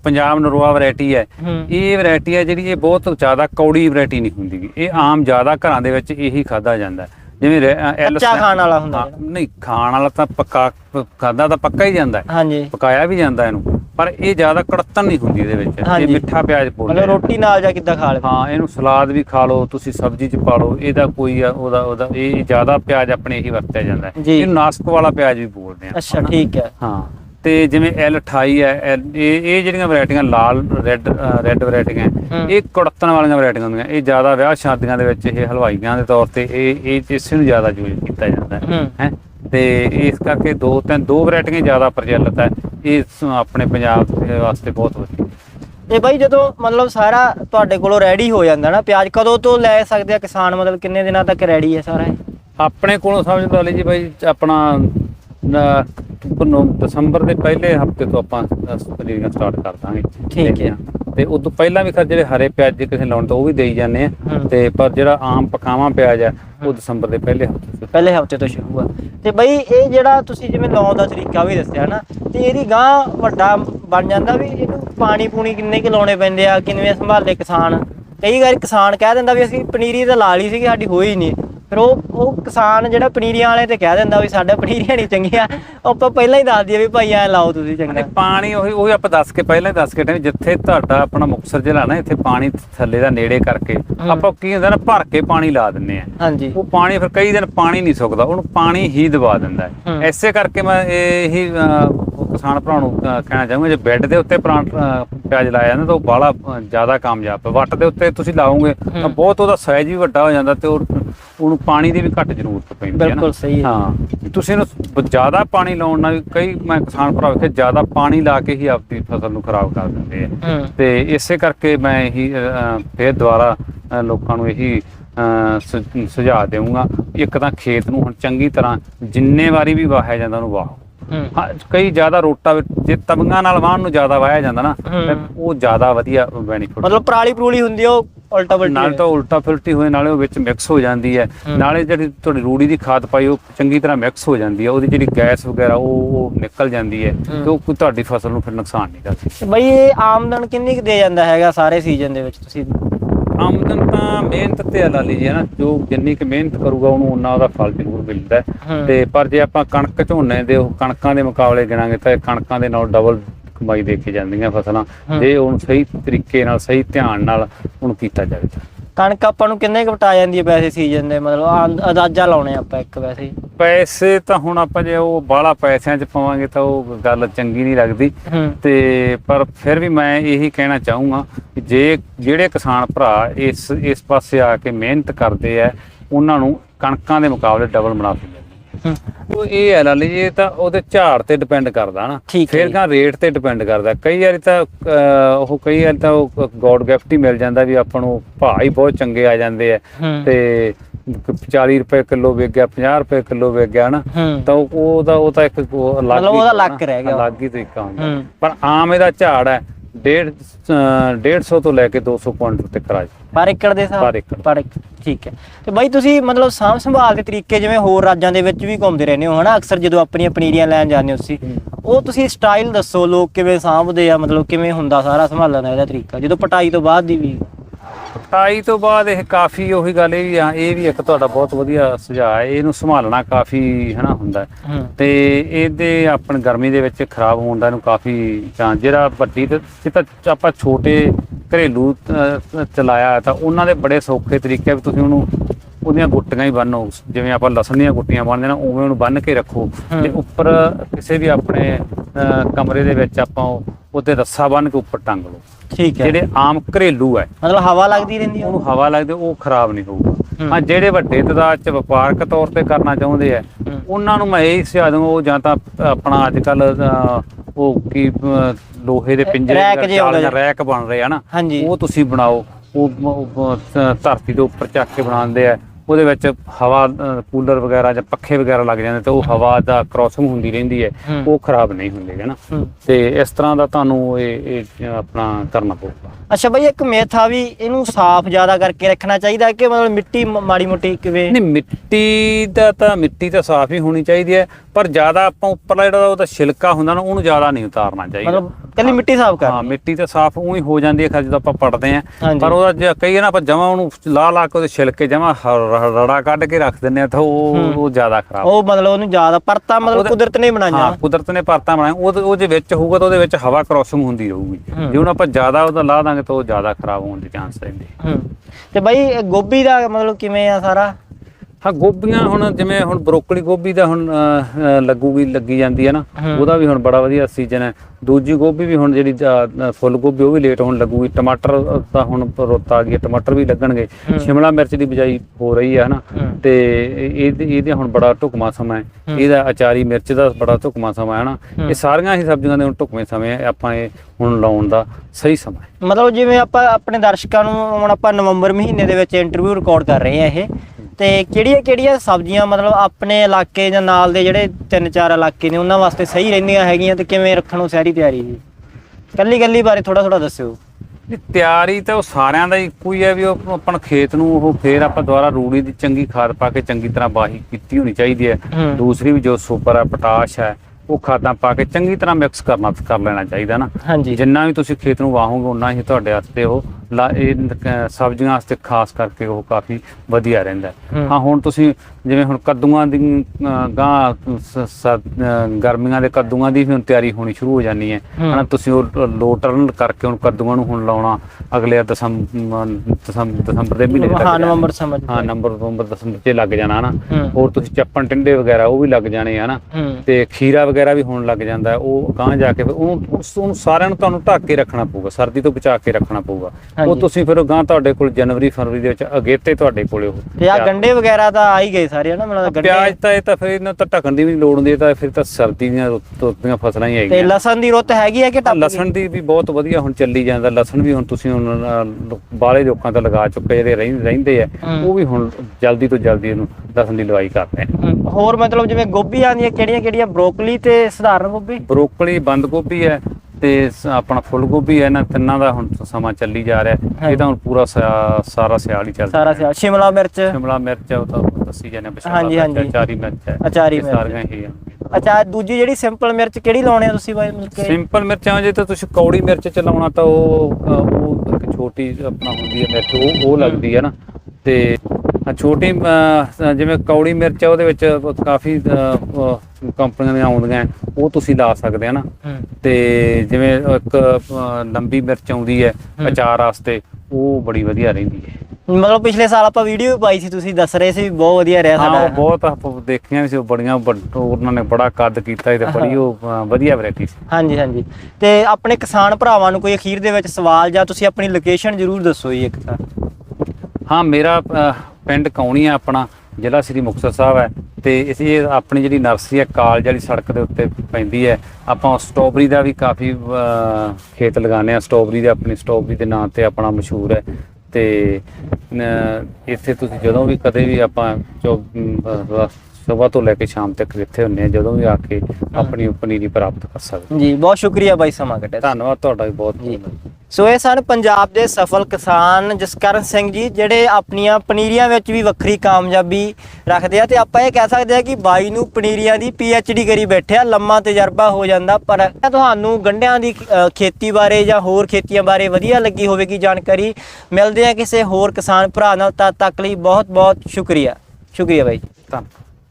ਪੰਜਾਬ ਨਰੋਆ ਵੈਰਾਈਟੀ ਹੈ ਇਹ ਵੈਰਾਈਟੀ ਹੈ ਜਿਹੜੀ ਇਹ ਬਹੁਤ ਜ਼ਿਆਦਾ ਕੌੜੀ ਵੈਰਾਈਟੀ ਨਹੀਂ ਹੁੰਦੀ। ਇਹ ਆਮ ਜ਼ਿਆਦਾ ਘਰਾਂ ਦੇ ਵਿੱਚ ਇਹੀ ਖਾਦਾ ਜਾਂਦਾ। ਹੈ। ਜਿਵੇਂ ਐਲ ਕੱਚਾ ਖਾਣ ਵਾਲਾ ਹੁੰਦਾ ਨਹੀਂ ਖਾਣ ਵਾਲਾ ਤਾਂ ਪੱਕਾ ਖਾਦਾ ਤਾਂ ਪੱਕਾ ਹੀ ਜਾਂਦਾ। ਹਾਂਜੀ। ਪਕਾਇਆ ਵੀ ਜਾਂਦਾ ਇਹਨੂੰ। ਪਰ ਇਹ ਜ਼ਿਆਦਾ ਕੜਤਨ ਨਹੀਂ ਹੁੰਦੀ ਇਹਦੇ ਵਿੱਚ। ਇਹ। ਮਿੱਠਾ ਪਿਆਜ਼ ਬੋਲਦੇ ਮਤਲਬ ਰੋਟੀ ਨਾਲ ਜਾਂ ਕਿੱਦਾਂ ਖਾ ਲਵੇ? ਹਾਂ ਇਹਨੂੰ ਸਲਾਦ ਵੀ ਖਾ ਲਓ ਤੁਸੀਂ ਸਬਜ਼ੀ ਚ ਪਾ ਲਓ ਇਹਦਾ ਕੋਈ ਆ- ਉਹਦਾ ਉਹਦਾ ਇਹ ਜ਼ਿਆਦਾ ਪਿਆਜ਼ ਆਪਣੇ ਇਹੀ ਵਰਤਿਆ ਜਾਂਦਾ ਹੈ। ਨਾਸਕ ਵਾਲਾ ਪਿਆਜ਼ ਵੀ ਬੋਲਦੇ ਆ ਅੱਛਾ ਠੀਕ ਹੈ। ਹਾਂ। ਤੇ ਜਿਵੇਂ L28 ਹੈ ਇਹ ਇਹ ਜਿਹੜੀਆਂ ਵੈਰਾਈਟੀਆਂ ਲਾਲ ਰੈੱਡ ਰੈੱਡ ਵੈਰਾਈਟੀਆਂ। ਇਹ ਕੜਤਣ ਵਾਲੀਆਂ ਵੈਰਾਈਟੀਆਂ ਹੁੰਦੀਆਂ। ਇਹ ਜ਼ਿਆਦਾ ਵਿਆਹ ਸ਼ਾਦੀਆਂ ਦੇ ਵਿੱਚ ਇਹ ਹਲਵਾਈਆਂ ਦੇ ਤੌਰ ਤੇ ਇਹ ਇਹ ਇਸੇ ਨੂੰ ਜ਼ਿਆਦਾ ਯੂਜ਼ ਕੀਤਾ ਜਾਂਦਾ ਹੈ ਤੇ ਇਸ ਕਰਕੇ ਦੋ ਤਿੰਨ ਦੋ ਵੈਰਾਈਟੀਆਂ ਜ਼ਿਆਦਾ ਪ੍ਰਚਲਿਤ ਹੈ। ਇਹ ਆਪਣੇ ਪੰਜਾਬ ਦੇ ਵਾਸਤੇ ਬਹੁਤ ਵਧੀਆ। ਤੇ ਬਾਈ ਜਦੋਂ ਮਤਲਬ ਸਾਰਾ ਤੁਹਾਡੇ ਕੋਲੋਂ ਰੈਡੀ ਹੋ ਜਾਂਦਾ ਨਾ ਪਿਆਜ਼ ਕਦੋਂ ਤੋਂ ਲੈ ਸਕਦੇ ਆ ਕਿਸਾਨ? ਮਤਲਬ ਕਿੰਨੇ ਦਿਨਾਂ ਤੱਕ ਰੈਡੀ ਹੈ ਸਾਰਾ ਇਹ? ਆਪਣੇ ਕੋਲੋਂ ਸਮਝ ਲਓ ਲਈ ਜੀ ਬਾਈ ਆਪਣਾ ਅਕਤੂਬਰ ਨੂੰ ਦਸੰਬਰ ਦੇ ਪਹਿਲੇ ਹਫ਼ਤੇ ਤੋਂ ਆਪਾਂ ਪਨੀਰੀਆਂ ਸਟਾਰਟ ਕਰ ਦਾਂਗੇ। ਠੀਕ ਹੈ। ਤੇ ਉਦੋਂ ਪਹਿਲਾਂ ਵੀ ਖਰ ਜਿਹੜੇ ਹਰੇ ਪਿਆਜ਼ ਜੇ ਕਿਸੇ ਲਾਉਣ ਤਾਂ ਉਹ ਵੀ ਦੇਈ ਜਾਂਦੇ ਆ। ਤੇ ਪਰ ਜਿਹੜਾ ਆਮ ਪਕਾਵਾਂ ਪਿਆਜ਼ ਆ ਉਹ ਦਸੰਬਰ ਦੇ ਪਹਿਲੇ ਹਫ਼ਤੇ ਤੋਂ ਪਹਿਲੇ ਹਫ਼ਤੇ ਤੋਂ ਸ਼ੁਰੂ ਆ। ਤੇ ਬਈ ਇਹ ਜਿਹੜਾ ਤੁਸੀਂ ਜਿਵੇਂ ਲਾਉਣ ਦਾ ਤਰੀਕਾ ਵੀ ਦੱਸਿਆ ਨਾ ਤੇ ਇਹਦੀ ਗਾਂ ਵੱਡਾ ਬਣ ਜਾਂਦਾ ਵੀ ਇਹਨੂੰ ਪਾਣੀ ਪੂਣੀ ਕਿੰਨੇ ਕਿ ਲਾਉਣੇ ਪੈਂਦੇ ਆ ਕਿੰਨੇ ਸੰਭਾਲੇ ਕਿਸਾਨ। ਕਈ ਵਾਰ ਕਿਸਾਨ ਕਹਿ ਦਿੰਦਾ ਵੀ ਅਸੀਂ ਪਨੀਰੀ ਤਾਂ ਲਾ ਲਈ ਸੀਗੀ ਸਾਡੀ ਹੋਈ ਨਹੀਂ ਫਿਰ ਉਹ ਉਹ ਕਿਸਾਨ ਜਿਹੜਾ ਪਨੀਰੀਆਂ ਵਾਲੇ ਤੇ ਕਹਿ ਦਿੰਦਾ ਵੀ ਸਾਡੇ ਪਨੀਰੀਆਂ ਨਹੀਂ ਚੰਗੀਆਂ ਉਹ ਆਪਾਂ ਪਹਿਲਾਂ ਹੀ ਦੱਸ ਦਈਏ ਵੀ ਭਾਈ ਐ ਲਾਓ ਤੁਸੀਂ ਚੰਗਾ। ਪਾਣੀ ਉਹੀ ਉਹੀ ਆਪਾਂ ਦੱਸ ਕੇ ਪਹਿਲਾਂ ਹੀ ਦੱਸ ਕੇ ਵੀ ਜਿੱਥੇ ਤੁਹਾਡਾ ਆਪਣਾ ਮੁਕਤਸਰ ਜ਼ਿਲ੍ਹਾ ਨਾ ਇੱਥੇ ਪਾਣੀ ਥੱਲੇ ਦਾ ਨੇੜੇ ਕਰਕੇ ਆਪਾਂ ਕੀ ਹੁੰਦਾ ਨਾ ਭਰ ਕੇ ਪਾਣੀ ਲਾ ਦਿੰਨੇ ਆ ਹਾਂਜੀ। ਉਹ ਪਾਣੀ ਫਿਰ ਕਈ ਦਿਨ ਪਾਣੀ ਨਹੀਂ ਸੁੱਕਦਾ ਉਹਨੂੰ ਪਾਣੀ ਹੀ ਦਬਾ ਦਿੰਦਾ ਹੂੰ। ਹੈ। ਐਸੇ ਕਰਕੇ ਮੈਂ ਇਹੀ ਅਹ, ਕਿਸਾਨ ਭਰਾ ਨੂੰ ਕਹਿਣਾ ਚਾਹੂੰਗਾ ਜੇ ਬੈੱਡ ਦੇ ਉੱਤੇ ਪਲਾਂਟ ਪਿਆਜ਼ ਲਾਇਆ ਜਾਂਦਾ ਤਾਂ ਉਹ ਬਾਲਾ ਜ਼ਿਆਦਾ ਕਾਮਯਾਬ ਹੈ। ਵੱਟ ਦੇ ਉੱਤੇ ਤੁਸੀਂ ਲਾਓਗੇ ਤਾਂ ਹੂੰ। ਬਹੁਤ ਉਹਦਾ ਸਾਈਜ਼ ਵੀ ਵੱਡਾ ਹੋ ਜਾਂਦਾ ਤੇ ਉਹ ਉਹਨੂੰ ਪਾਣੀ ਦੀ ਵੀ ਘੱਟ ਜ਼ਰੂਰਤ ਪੈਂਦੀ ਹੈ ਬਿਲਕੁਲ ਸਹੀ ਹੈ। ਹਾਂ ਤੁਸੀਂ ਇਹਨੂੰ ਜ਼ਿਆਦਾ ਪਾਣੀ ਲਾਉਣ ਨਾਲ ਕਈ ਮੈਂ ਕਿਸਾਨ ਭਰਾ ਵੇਖੇ ਜ਼ਿਆਦਾ ਪਾਣੀ ਲਾ ਕੇ ਹੀ ਆਪਣੀ ਫਸਲ ਨੂੰ ਖਰਾਬ ਕਰ ਦਿੰਦੇ ਆ। ਤੇ ਇਸੇ ਕਰਕੇ ਮੈਂ ਇਹੀ ਫਿਰ ਦੁਬਾਰਾ ਲੋਕਾਂ ਨੂੰ ਇਹੀ ਸੁਝਾਅ ਦੇਵਾਂਗਾ ਇੱਕ ਤਾਂ ਖੇਤ ਨੂੰ ਹੁਣ ਚੰਗੀ ਤਰ੍ਹਾਂ ਜਿੰਨੇ ਵਾਰੀ ਵੀ ਵਾਹਿਆ ਜਾਂਦਾ ਉਹਨੂੰ ਵਾਹੋ। ਹੂੰ। ਕਈ ਜ਼ਿਆਦਾ ਰੋਟਾ ਜੇ ਤਬੰਗਾਂ ਨਾਲ ਵਾਹਣ ਨੂੰ ਜ਼ਿਆਦਾ ਵਾਹਿਆ ਜਾਂਦਾ ਨਾ। ਤੇ ਉਹ ਜ਼ਿਆਦਾ ਵਧੀਆ ਬੈਨੀਫਿਟ ਮਤਲਬ ਪਰਾਲੀ ਪਰੂਲੀ ਹੁੰਦੀ ਆ, ਉਹ ਉਲਟਾ ਨਾਲ ਪਲਟੀ ਤਾਂ ਉਲਟਾ ਫਿਲਟੀ ਹੋਏ ਨਾਲੇ ਉਹ ਵਿੱਚ ਮਿਕਸ ਹੋ ਜਾਂਦੀ ਹੈ। ਨਾਲੇ ਜਿਹੜੀ ਤੁਹਾਡੀ ਰੂੜੀ ਦੀ ਖਾਦ ਪਾਈ ਉਹ ਚੰਗੀ ਤਰ੍ਹਾਂ ਮਿਕਸ ਹੋ ਜਾਂਦੀ ਹੈ। ਉਹਦੀ ਜਿਹੜੀ ਗੈਸ ਵਗੈਰਾ ਉਹ ਉਹ ਨਿਕਲ ਜਾਂਦੀ ਹੈ ਹੂੰ। ਤੇ ਉਹ ਕੋਈ ਤੁਹਾਡੀ ਫਸਲ ਨੂੰ ਫਿਰ ਨੁਕਸਾਨ ਨਹੀਂ ਕਰਦੀ। ਬਈ ਇਹ ਆਮਦਨ ਕਿੰਨੀ ਕੁ ਦੇ ਜਾਂਦਾ ਹੈਗਾ ਸਾਰੇ ਸੀਜ਼ਨ ਦੇ ਵਿੱਚ? ਤੁਸੀਂ ਆਮਦਨ ਤਾਂ ਮਿਹਨਤ ਤੇ ਆ ਲਾਲੀ ਜੀ ਹੈ ਨਾ ਜੋ ਜਿੰਨੀ ਕੁ ਮਿਹਨਤ ਕਰੂਗਾ ਉਹਨੂੰ ਉਨਾ ਉਹਦਾ ਫਲ ਜ਼ਰੂਰ ਮਿਲਦਾ ਹੈ। ਤੇ ਪਰ ਜੇ ਆਪਾਂ ਕਣਕ ਝੋਨੇ ਦੇ ਉਹ ਕਣਕਾਂ ਦੇ ਮੁਕਾਬਲੇ ਗਿਣਾਂਗੇ ਤਾਂ ਇਹ ਕਣਕਾਂ ਦੇ ਨਾਲ ਡਬਲ ਕਮਾਈ ਦੇ ਕੇ ਜਾਂਦੀਆਂ ਫਸਲਾਂ। ਜੇ ਉਹਨੂੰ ਸਹੀ ਤਰੀਕੇ ਨਾਲ ਸਹੀ ਧਿਆਨ ਨਾਲ ਉਹਨੂੰ ਕੀਤਾ ਜਾਵੇ ਤਾਂ। ਕਣਕ ਆਪਾਂ ਨੂੰ ਕਿੰਨੇ ਕੁ ਵਟਾ ਜਾਂਦੀ ਹੈ ਵੈਸੇ ਸੀਜ਼ਨ ਦੇ? ਮਤਲਬ ਆਂ- ਅੰਦਾਜ਼ਾ ਲਾਉਣੇ ਆਪਾਂ ਇੱਕ ਵੈਸੇ। ਪੈਸੇ ਤਾਂ ਹੁਣ ਆਪਾਂ ਜੇ ਉਹ ਬਾਹਲਾ ਪੈਸਿਆਂ 'ਚ ਪਾਵਾਂਗੇ ਤਾਂ ਉਹ ਗੱਲ ਚੰਗੀ ਨਹੀਂ ਲੱਗਦੀ। ਹੂੰ। ਤੇ ਪਰ ਫਿਰ ਵੀ ਮੈਂ ਇਹੀ ਕਹਿਣਾ ਚਾਹੂੰਗਾ ਕਿ ਜੇ ਜਿਹੜੇ ਕਿਸਾਨ ਭਰਾ ਇਸ ਇਸ ਪਾਸੇ ਆ ਕੇ ਮਿਹਨਤ ਕਰਦੇ ਆ ਉਹਨਾਂ ਨੂੰ ਕਣਕਾਂ ਦੇ ਮੁਕਾਬਲੇ ਡਬਲ ਮੁਨਾਫਾ ਮਿਲਦਾ ਉਹ ਇਹ ਹੈ ਲਾਲੀ ਜੀ ਇਹ ਤਾਂ ਉਹਦੇ ਝਾੜ ਤੇ ਡਿਪੈਂਡ ਕਰਦਾ ਨਾ। ਠੀਕ ਹੈ ਫਿਰ ਜੀ। ਕਾ ਰੇਟ ਤੇ ਡਿਪੈਂਡ ਕਰਦਾ। ਕਈ ਵਾਰੀ ਤਾਂ ਅਹ, ਉਹ ਕਈ ਵਾਰੀ ਤਾਂ ਉਹ ਗੋਡ ਗਿਫਟ ਹੀ ਮਿਲ ਜਾਂਦਾ ਵੀ ਆਪਾਂ ਨੂੰ ਭਾਅ ਹੀ ਬਹੁਤ ਚੰਗੇ ਆ ਜਾਂਦੇ ਆ। ਹੂੰ। ਤੇ 40 ਰੁਪਏ ਕਿਲੋ ਵਿਕ ਗਿਆ 50 ਰੁਪਏ ਕਿਲੋ ਵਿਕ ਗਿਆ ਨਾ ਹੂੰ। ਤਾਂ ਉਹ- ਉਹਦਾ ਉਹ ਤਾਂ ਇੱਕ ਉਹ ਅਲੱਗ ਮਤਲਬ ਉਹਦਾ ਅਲੱਗ ਰਹਿ ਗਿਆ। ਅਲੱਗ ਹੀ ਤਰੀਕਾ ਹੁੰਦਾ। ਹੂੰ। ਪਰ ਆਮ ਇਹਦਾ ਝਾੜ ਹੈ। ਡੇਢ ਅਹ, 150 ਤੋਂ ਲੈ ਕੇ 200 ਕੁਇੰਟਲ ਤੱਕ ਰਾਜ। ਪਰ ਏਕੜ ਦੇ ਹਿਸਾਬ ਪਰ ਏਕੜ। ਪਰ ਏਕੜ, ਠੀਕ ਹੈ। ਤੇ ਬਾਈ ਤੁਸੀਂ ਮਤਲਬ ਸਾਂਭ ਸੰਭਾਲ ਦੇ ਤਰੀਕੇ ਜਿਵੇਂ ਹੋਰ ਰਾਜਾਂ ਦੇ ਵਿੱਚ ਵੀ ਘੁੰਮਦੇ ਰਹਿੰਦੇ ਹੋ ਹਨਾ? ਅਕਸਰ ਜਦੋਂ ਆਪਣੀਆਂ ਪਨੀਰੀਆਂ ਲੈਣ ਜਾਂਦੇ ਹੋ ਤੁਸੀਂ ਉਹ ਤੁਸੀਂ ਸਟਾਈਲ ਦੱਸੋ ਲੋਕ ਕਿਵੇਂ ਸਾਂਭਦੇ ਆ ਮਤਲਬ ਕਿਵੇਂ ਹੁੰਦਾ ਸਾਰਾ ਸੰਭਾਲਣ ਦਾ ਇਹਦਾ ਤਰੀਕਾ? ਜਦੋਂ ਪਟਾਈ ਤੋਂ ਬਾਅਦ ਦੀ ਵੀ। ਕਟਾਈ ਤੋਂ ਬਾਅਦ ਇਹ ਕਾਫੀ ਉਹੀ ਗੱਲ ਇਹ ਵੀ ਆ ਇਹ ਵੀ ਇੱਕ ਤੁਹਾਡਾ ਬਹੁਤ ਵਧੀਆ ਸੁਝਾਅ ਹੈ ਇਹਨੂੰ ਸੰਭਾਲਣਾ ਕਾਫੀ ਹਨਾ ਹੁੰਦਾ ਤੇ ਇਹਦੇ ਆਪਣ ਗਰਮੀ ਦੇ ਵਿੱਚ ਖਰਾਬ ਹੋਣ ਦਾ ਇਹਨੂੰ ਕਾਫੀ ਚਾਂਸ ਜਿਹੜਾ ਵੱਡੀ ਤੇ ਤਾਂ ਆਪਾਂ ਛੋਟੇ ਘਰੇਲੂ ਚਲਾਇਆ ਤਾਂ ਉਹਨਾਂ ਦੇ ਬੜੇ ਸੌਖੇ ਤਰੀਕੇ ਵੀ ਤੁਸੀਂ ਉਹਨੂੰ ਉਹਦੀਆਂ ਗੁੱਟੀਆਂ ਹੀ ਬੰਨੋ ਜਿਵੇਂ ਆਪਾਂ ਲਸਣ ਦੀਆਂ ਗੁੱਟੀਆਂ ਬੰਨਦੇ ਨਾ ਉਵੇਂ ਉਹਨੂੰ ਬੰਨ ਕੇ ਰੱਖੋ। ਤੇ। ਉੱਪਰ ਕਿਸੇ ਵੀ ਆਪਣੇ ਕਮਰੇ ਦੇ ਵਿੱਚ ਆਪਾਂ ਉਹ- ਉਹਤੇ ਰੱਸਾ ਬੰਨ ਕੇ ਉੱਪਰ ਟੰਗ ਲਓ। ਠੀਕ ਹੈ। ਜਿਹੜੇ ਆਮ ਘਰੇਲੂ ਹੈ। ਮਤਲਬ ਹਵਾ ਲੱਗਦੀ ਰਹਿੰਦੀ ਆ ਉਹਨੂੰ ਹਵਾ ਲੱਗਦੀ ਉਹ ਖਰਾਬ ਨਹੀਂ ਹੋਊਗਾ। ਹੂੰ। ਹਾਂ ਜਿਹੜੇ ਵੱਡੇ ਤਦਾਦ ਚ ਵਪਾਰਕ ਤੌਰ ਤੇ ਕਰਨਾ ਚਾਹੁੰਦੇ ਆ ਹੂੰ। ਉਹਨਾਂ ਨੂੰ ਮੈਂ ਇਹ ਸੁਝਾਅ ਦੂੰਗਾ ਉਹ ਜਾਂ ਤਾਂ ਆਪਣਾ ਅੱਜ ਕੱਲ ਉਹ ਕੀ ਲੋਹੇ ਦੇ ਪਿੰਜਰੇ ਜਾਲੀਆਂ ਰੈਕ ਬਣ ਰਹੇ ਆ ਨਾ ਉਹ ਤੁਸੀਂ ਬਣਾਓ ਉਹ ਧਰਤੀ ਦੇ ਉੱਪਰ ਚੱਕ ਕੇ ਬਣਾਉਂਦੇ ਆ। ਉਹਦੇ ਵਿੱਚ ਹਵਾ ਕੂਲਰ ਵਗੈਰਾ ਜਾਂ ਪੱਖੇ ਵਗੈਰਾ ਲੱਗ ਜਾਂਦੇ ਤੇ ਉਹ ਹਵਾ ਦਾ ਕ੍ਰੋਸਿੰਗ ਹੁੰਦੀ ਰਹਿੰਦੀ ਹੈ। ਉਹ ਖਰਾਬ ਨਹੀਂ ਹੁੰਦੇ ਹੈ ਨਾ? ਤੇ ਇਸ ਤਰ੍ਹਾਂ ਦਾ ਤੁਹਾਨੂੰ ਇਹ ਇਹ ਆਪਣਾ ਕਰਨਾ ਪਊਗਾ। ਅੱਛਾ ਬਈ ਇੱਕ ਮਿੱਥ ਆ ਵੀ ਇਹਨੂੰ ਸਾਫ਼ ਜ਼ਿਆਦਾ ਕਰਕੇ ਰੱਖਣਾ ਚਾਹੀਦਾ ਕਿ ਮਤਲਬ ਮਿੱਟੀ ਮਾੜੀ ਮੋਟੀ ਕਿਵੇਂ? ਨਹੀਂ ਮਿੱਟੀ ਦਾ ਤਾਂ ਮਿੱਟੀ ਤਾਂ ਸਾਫ਼ ਹੀ ਹੋਣੀ ਚਾਹੀਦੀ ਹੈ ਪਰ ਜ਼ਿਆਦਾ ਆਪਾਂ ਉੱਪਰਲਾ ਜਿਹੜਾ ਉਹਦਾ ਛਿਲਕਾ ਹੁੰਦਾ ਨਾ ਉਹਨੂੰ ਜ਼ਿਆਦਾ ਨਹੀਂ ਉਤਾਰਨਾ ਚਾਹੀਦਾ। ਮਤਲਬ ਕੱਲੀ ਮਿੱਟੀ ਸਾਫ਼ ਕਰ ਹਾਂ ਮਿੱਟੀ ਤਾਂ ਸਾਫ਼ ਉਹੀ ਹੋ ਜਾਂਦੀ ਹੈ ਜਦੋਂ ਆਪਾਂ ਪੜਦੇ ਆਂ। ਪਰ ਉਹਦਾ ਕਈ ਨਾ ਆਪਾਂ ਜਮਾ ਉਹਨੂੰ ਲਾ ਲਾ ਕੇ ਉਹਦੇ ਛਿਲਕੇ ਜਮਾ ਰੜਾ ਕੱਢ ਕੇ ਰੱਖ ਦਿੰਨੇ ਆ ਤਾਂ ਉਹ ਉਹ ਜ਼ਿਆਦਾ ਖਰਾਬ। ਉਹ ਮਤਲਬ ਉਹਨੂੰ ਜ਼ਿਆਦਾ ਪਰਤਾ ਮਤਲਬ ਕੁਦਰਤ ਨੇ ਹਾਂ ਬਣਾਈਆਂ ਕੁਦਰਤ ਨੇ ਪਰਤਾਂ ਬਣਾਈਆਂ। ਉਹ ਉਹ ਜੇ ਵਿੱਚ ਹੋਊਗਾ ਤਾਂ ਉਹਦੇ ਵਿੱਚ ਹਵਾ ਕ੍ਰੋਸਿੰਗ ਹੁੰਦੀ ਰਹੂਗੀ। ਹੂੰ। ਜੇ ਹੁਣ ਆਪਾਂ ਜ਼ਿਆਦਾ ਉਹਦਾ ਲਾ ਦਾਂਗੇ ਤਾਂ ਉਹ ਜ਼ਿਆਦਾ ਖਰਾਬ ਹੋਣ ਦੇ ਚਾਂਸ ਰਹਿੰਦੇ। ਹੂੰ। ਤੇ ਬਈ ਗੋਭੀ ਦਾ ਮਤਲਬ ਕਿਵੇਂ ਆ ਸਾਰਾ? ਹਾਂ ਗੋਭੀਆਂ ਹੁਣ ਜਿਵੇਂ ਹੁਣ ਬਰੋਕਲੀ ਗੋਭੀ ਦਾ ਹੁਣ ਲੱਗੂਗੀ ਲੱਗੀ ਜਾਂਦੀ ਹੈ ਨਾ। ਉਹਦਾ ਵੀ ਹੁਣ ਬੜਾ ਵਧੀਆ ਸੀਜ਼ਨ ਹੈ ਦੂਜੀ ਗੋਭੀ ਵੀ ਹੁਣ ਜਿਹੜੀ ਫੁੱਲ ਗੋਭੀ ਉਹ ਵੀ ਲੇਟ ਹੁਣ ਲੱਗੂਗੀ ਟਮਾਟਰ ਤਾਂ ਹੁਣ ਰੁੱਤ ਆ ਗਈ ਟਮਾਟਰ ਵੀ ਲੱਗਣਗੇ। ਸ਼ਿਮਲਾ ਮਿਰਚ ਦੀ ਬਿਜਾਈ ਹੋ ਰਹੀ ਹੈ ਹਨਾ ਹੂੰ। ਤੇ ਇਹ ਇਹਦੇ ਹੁਣ ਬੜਾ ਢੁਕਮਾ ਸਮਾਂ ਹੈ। ਇਹਦਾ ਅਚਾਰੀ ਮਿਰਚ ਦਾ ਬੜਾ ਢੁਕਮਾ ਸਮਾਂ ਹੈ ਨਾ। ਇਹ ਸਾਰੀਆਂ ਹੀ ਸਬਜ਼ੀਆਂ ਦੇ ਹੁਣ ਢੁਕਵੇਂ ਸਮੇਂ ਹੈ, ਆਪਾਂ ਇਹ ਹੁਣ ਲਾਉਣ ਦਾ ਸਹੀ ਸਮਾਂ ਮਤਲਬ ਜਿਵੇਂ ਆਪਾਂ ਆਪਣੇ ਦਰਸ਼ਕਾਂ ਨੂੰ ਹੁਣ ਆਪਾਂ ਨਵੰਬਰ ਮਹੀਨੇ ਦੇ ਵਿੱਚ ਇੰਟਰਵਿਊ ਰਿਕਾਰਡ ਕਰ ਰਹੇ ਆ ਇਹ ਤੇ ਕਿਹੜੀਆਂ ਕਿਹੜੀਆਂ ਸਬਜ਼ੀਆਂ ਮਤਲਬ ਆਪਣੇ ਇਲਾਕੇ ਜਾਂ ਨਾਲ ਦੇ ਜਿਹੜੇ ਤਿੰਨ ਚਾਰ ਇਲਾਕੇ ਨੇ ਉਹਨਾਂ ਵਾਸਤੇ ਸਹੀ ਰਹਿੰਦੀਆਂ ਹੈਗੀਆਂ ਤੇ ਕਿਵੇਂ ਰੱਖਣ ਸਾਰੀ ਤਿਆਰੀ ਜੀ? ਕੱਲੀ ਕੱਲੀ ਬਾਰੇ ਥੋੜਾ ਥੋੜਾ ਦੱਸਿਓ। ਨਹੀਂ ਤਿਆਰੀ ਤਾਂ ਉਹ ਸਾਰਿਆਂ ਦਾ ਇੱਕੋ ਹੀ ਹੈ ਵੀ ਉਹ ਆਪਣ ਖੇਤ ਨੂੰ ਉਹ ਫੇਰ ਆਪਾਂ ਦੁਬਾਰਾ ਰੂੜੀ ਦੀ ਚੰਗੀ ਖਾਦ ਪਾ ਕੇ ਚੰਗੀ ਤਰ੍ਹਾਂ ਵਾਹੀ ਕੀਤੀ ਹੋਣੀ ਚਾਹੀਦੀ ਹੈ। ਹੂੰ। ਦੂਸਰੀ ਵੀ ਜੋ ਸੁਪਰ ਹੈ ਪੋਟਾਸ਼ ਹੈ ਉਹ ਖਾਦਾਂ ਪਾ ਕੇ ਚੰਗੀ ਤਰ੍ਹਾਂ ਮਿਕਸ ਕਰਨਾ ਕਰ ਲੈਣਾ ਚਾਹੀਦਾ ਨਾ ਹਾਂਜੀ ਜਿੰਨਾ ਵੀ ਤੁਸੀਂ ਖੇਤ ਨੂੰ ਵਾਹੋਗੇ ਉਨਾ ਹੀ ਤੁਹਾਡੇ ਵਾਸਤੇ ਉਹ ਲਾ- ਇਹ ਸਬਜ਼ੀਆਂ ਵਾਸਤੇ ਖਾਸ ਕਰਕੇ ਉਹ ਕਾਫੀ ਵਧੀਆ ਰਹਿੰਦਾ ਹੈ। ਹੂੰ। ਹਾਂ ਹੁਣ ਤੁਸੀਂ ਜਿਵੇਂ ਹੁਣ ਕੱਦੂਆਂ ਦੀ ਗਾਂ ਗਰਮੀਆਂ ਦੇ ਕੱਦੂਆਂ ਦੀ ਵੀ ਹੁਣ ਤਿਆਰੀ ਹੋਣੀ ਸ਼ੁਰੂ ਹੋ ਜਾਣੀ ਹੈ ਹੂੰ। ਹਨਾ ਤੁਸੀਂ ਉਹ ਲੋ ਟਰਨ ਕਰਕੇ ਹੁਣ ਕੱਦੂਆਂ ਨੂੰ ਹੁਣ ਲਾਉਣਾ ਅਗਲੇ ਦਸੰਬਰ ਦਸੰਬਰ ਦੇ ਮਹੀਨੇ 'ਚ ਲੱਗ ਹਾਂ ਜਾਣਾ। ਨਵੰਬਰ ਸਮਝ ਹਾਂ ਨੰਬਰ ਨਵੰਬਰ ਦਸੰਬਰ 'ਚ ਲੱਗ ਜਾਣਾ ਹਨਾ ਹੂੰ। ਹੋਰ ਤੁਸੀਂ ਚੱਪਣ ਟਿੰਡੇ ਵਗੈਰਾ ਉਹ ਵੀ ਲੱਗ ਜਾਣੇ ਹਨਾ ਹੂੰ ਤੇ ਖੀਰਾ ਵਗੈਰਾ ਵੀ ਹੋਣ ਲੱਗ ਜਾਂਦਾ। ਉਹ ਗਾਂ ਜਾ ਕੇ ਫਿਰ ਉਹਨੂੰ ਉਸ- ਸਾਰਿਆਂ ਨੂੰ ਤੁਹਾਨੂੰ ਢੱਕ ਕੇ ਰੱਖਣਾ ਪਊਗਾ ਸਰਦੀ ਤੋਂ ਬਚਾ ਕੇ ਰੱਖਣਾ ਪਊਗਾ। ਉਹ ਤੁਸੀਂ ਫਿਰ ਗਾਂ ਤੁਹਾਡੇ ਕੋਲ ਜਨਵਰੀ ਫਰਵਰੀ ਦੇ ਵਿੱਚ ਅਗੇਤੇ ਤੁਹਾਡੇ ਕੋਲੇ ਉਹ ਤੇ ਆ ਗੰਡੇ ਵਗੈਰਾ ਤਾਂ ਆ ਹੀ ਗਏ ਸਾਰੇ ਹਨਾ ਮਤਲਬ ਗੰਡੇ ਪਿਆਜ਼ ਤਾਂ ਇਹ ਤਾਂ ਫਿਰ ਇਹਨਾਂ ਤਾਂ ਢੱਕਣ ਦੀ ਵੀ ਲੋੜ ਹੁੰਦੀ ਹੈ ਤਾਂ ਫਿਰ ਤਾਂ ਸਰਦੀ ਦੀਆਂ ਰੁੱਤ ਫਸਲਾਂ ਹੀ ਤੇ ਹੈਗੀਆਂ ਲਸਣ ਦੀ ਰੁੱਤ ਹੈਗੀ ਹੈ ਕਿ ਟੱਪ? ਲਸਣ ਦੀ ਵੀ ਬਹੁਤ ਵਧੀਆ ਹੁਣ ਚੱਲੀ ਜਾਂਦਾ ਲਸਣ ਵੀ ਹੁਣ ਤੁਸੀਂ ਹੁਣ ਬਾਹਲੇ ਲੋਕਾਂ ਤੋਂ ਲਗਾ ਚੁੱਕੇ ਜਿਹੜੇ ਰਹਿੰ- ਰਹਿੰਦੇ ਆ। ਉਹ ਵੀ ਹੁਣ ਜਲਦੀ ਤੋਂ ਜਲਦੀ ਇਹਨੂੰ ਲਸਣ ਦੀ ਲਵਾਈ ਕਰਦੇ ਆ ਹੋਰ ਮਤਲਬ ਜਿਵੇਂ ਗੋਭੀ ਆਉਂਦੀ ਹੈ ਕਿਹੜੀਆਂ ਕਿਹੜੀਆਂ ਬਰੋਕਲੀ ਤੇ ਸਧਾਰਨ ਗੋਭੀ? ਬਰੋਕਲੀ ਬੰਦ ਗੋਭੀ ਹੈ ਤੇ ਸ- ਆਪਣਾ ਫੁੱਲ ਗੋਭੀ ਹੈ ਇਹਨਾਂ ਤਿੰਨਾਂ ਦਾ ਹੁਣ ਸਮਾਂ ਚੱਲੀ ਜਾ ਰਿਹਾ ਹੈ। ਇਹ ਤਾਂ ਹੁਣ ਪੂਰਾ ਸਿਆ- ਸਾਰਾ ਸਿਆਲ ਹੀ ਚੱਲਦਾ ਸਾਰਾ ਸਿਆ ਸ਼ਿਮਲਾ ਮਿਰਚ? ਸ਼ਿਮਲਾ ਮਿਰਚ ਹੈ ਉਹ ਤਾਂ ਦੱਸੀ ਜਾਂਦੇ ਪਿਛਲਾ ਹਾਂਜੀ, ਹਾਂਜੀ। ਚਾਰੀ ਮਿਰਚ ਹੈ। ਅਚਾਰੀ ਇਹ ਮਿਰਚ। ਸਾਰੀਆਂ ਹੀ ਆ ਅੱਛਾ ਦੂਜੀ ਜਿਹੜੀ ਸਿੰਪਲ ਮਿਰਚ ਕਿਹੜੀ ਲਾਉਣੇ ਆ ਤੁਸੀਂ ਬਾਈ ਮਤਲਬ ਕਿ? ਸਿੰਪਲ ਮਿਰਚਾਂ ਜੇ ਤਾਂ ਤੁਸੀਂ ਕੌੜੀ ਮਿਰਚ ਚ ਲਾਉਣਾ ਤਾਂ ਉਹ ਅ, ਉਹ ਇੱਕ ਛੋਟੀ ਆਪਣਾ ਹੁੰਦੀ ਹੈ ਮਿਰਚ ਉਹ ਉਹ ਲੱਗਦੀ ਹੈ ਨਾ। ਤੇ ਛੋਟੀ ਜਿਵੇਂ ਕੌੜੀ ਮਿਰਚ ਆ ਉਹਦੇ ਵਿੱਚ ਕਾਫੀ ਕੰਪਨੀਆਂ ਦੀਆਂ ਆਉਂਦੀਆਂ ਹੈ, ਉਹ ਤੁਸੀਂ ਲਾ ਸਕਦੇ ਆ ਨਾ। ਹੂੰ। ਤੇ ਜਿਵੇਂ ਇੱਕ ਲੰਬੀ ਮਿਰਚ ਆਉਂਦੀ ਹੈ। ਅਚਾਰ ਵਾਸਤੇ ਉਹ ਬੜੀ ਵਧੀਆ ਰਹਿੰਦੀ ਹੈ ਮਤਲਬ ਪਿਛਲੇ ਸਾਲ ਆਪਾਂ ਵੀਡੀਓ ਪਾਈ ਸੀ ਤੁਸੀਂ ਦੱਸ ਰਹੇ ਸੀ ਬਹੁਤ ਵਧੀਆ ਰਿਹਾ ਹਾਂ ਸਾਡਾ। ਬਹੁਤ ਆਪਾਂ ਦੇਖੀਆਂ ਸੀ ਉਹ ਬੜੀਆਂ ਉਹਨਾਂ ਨੇ ਬੜਾ ਕੱਦ ਕੀਤਾ ਤੇ ਬੜੀ ਉਹ ਵਧੀਆ ਵੈਰਾਈਟੀ ਸੀ। ਹਾਂਜੀ ਹਾਂਜੀ। ਤੇ ਆਪਣੇ ਕਿਸਾਨ ਭਰਾਵਾਂ ਨੂੰ ਕੋਈ ਅਖੀਰ ਦੇ ਵਿੱਚ ਸਵਾਲ ਜਾਂ ਤੁਸੀਂ ਆਪਣੀ ਲੋਕੇਸ਼ਨ ਜ਼ਰੂਰ ਦੱਸੋ ਜੀ ਇੱਕ ਤਾਂ। ਹਾਂ ਮੇਰਾ ਪਿੰਡ ਕੌਣੀ ਆ ਆਪਣਾ ਜ਼ਿਲ੍ਹਾ ਸ੍ਰੀ ਮੁਕਤਸਰ ਸਾਹਿਬ ਹੈ ਤੇ ਇਸੇ ਇਹ ਆਪਣੀ ਜਿਹੜੀ ਨਰਸਰੀ ਹੈ ਕਾਲਜ ਵਾਲੀ ਸੜਕ ਦੇ ਉੱਤੇ ਪੈਂਦੀ ਹੈ। ਆਪਾਂ ਸਟ੍ਰਾਬੇਰੀ ਦਾ ਵੀ ਕਾਫੀ ਖੇਤ ਲਗਾਉਂਦੇ ਆ ਸਟ੍ਰਾਬੇਰੀ ਦੇ ਆਪਣੀ ਸਟ੍ਰਾਬੇਰੀ ਦੇ ਨਾਂ ਤੇ ਆਪਣਾ ਮਸ਼ਹੂਰ ਹੈ ਤੇ ਇੱਥੇ ਤੁਸੀਂ ਜਦੋਂ ਵੀ ਕਦੇ ਵੀ ਆਪਾਂ ਸਵੇਰ ਤੋਂ ਲੈ ਕੇ ਸ਼ਾਮ ਤੱਕ ਇੱਥੇ ਹੁੰਦੇ ਆ ਜਦੋਂ ਵੀ ਆ ਕੇ ਆਪਣੀ ਪਨੀਰੀ ਪ੍ਰਾਪਤ ਕਰ ਸਕਦੇ ਜੀ ਬਹੁਤ ਸ਼ੁਕਰੀਆ ਬਾਈ ਸਮਾਂ ਕੱਢਿਆ ਧੰਨਵਾਦ ਤੁਹਾਡਾ ਵੀ ਬਹੁਤ ਜੀ। ਬਹੁਤ। ਸੋ ਇਹ ਸਨ ਪੰਜਾਬ ਦੇ ਸਫਲ ਕਿਸਾਨ ਜਸਕਰਨ ਸਿੰਘ ਜੀ, ਜਿਹੜੇ ਆਪਣੀਆਂ ਪਨੀਰੀਆਂ ਵਿੱਚ ਵੀ ਵੱਖਰੀ ਕਾਮਯਾਬੀ ਰੱਖਦੇ ਆ ਤੇ ਆਪਾਂ ਇਹ ਕਹਿ ਸਕਦੇ ਆ ਕਿ ਬਾਈ ਨੂੰ ਪਨੀਰੀਆਂ ਦੀ ਡੀ ਕਰੀ ਬੈਠਿਆ ਲੰਮਾ ਤਜਰਬਾ ਹੋ ਜਾਂਦਾ, ਪਰ ਤੁਹਾਨੂੰ ਗੰਢਿਆਂ ਦੀ ਖੇਤੀ ਬਾਰੇ ਜਾਂ ਹੋਰ ਖੇਤੀਆਂ ਬਾਰੇ ਵਧੀਆ ਲੱਗੀ ਹੋਵੇਗੀ ਜਾਣਕਾਰੀ। ਮਿਲਦੇ ਆ ਕਿਸੇ ਹੋਰ ਕਿਸਾਨ ਭਰਾ ਨਾਲ, ਤਦ ਤੱਕ ਲਈ ਬਹੁਤ ਬਹੁਤ ਸ਼ੁਕਰੀਆ। ਸ਼ੁਕਰੀਆ ਬਾਈ ਜੀ। ਧੰਨਵਾਦ।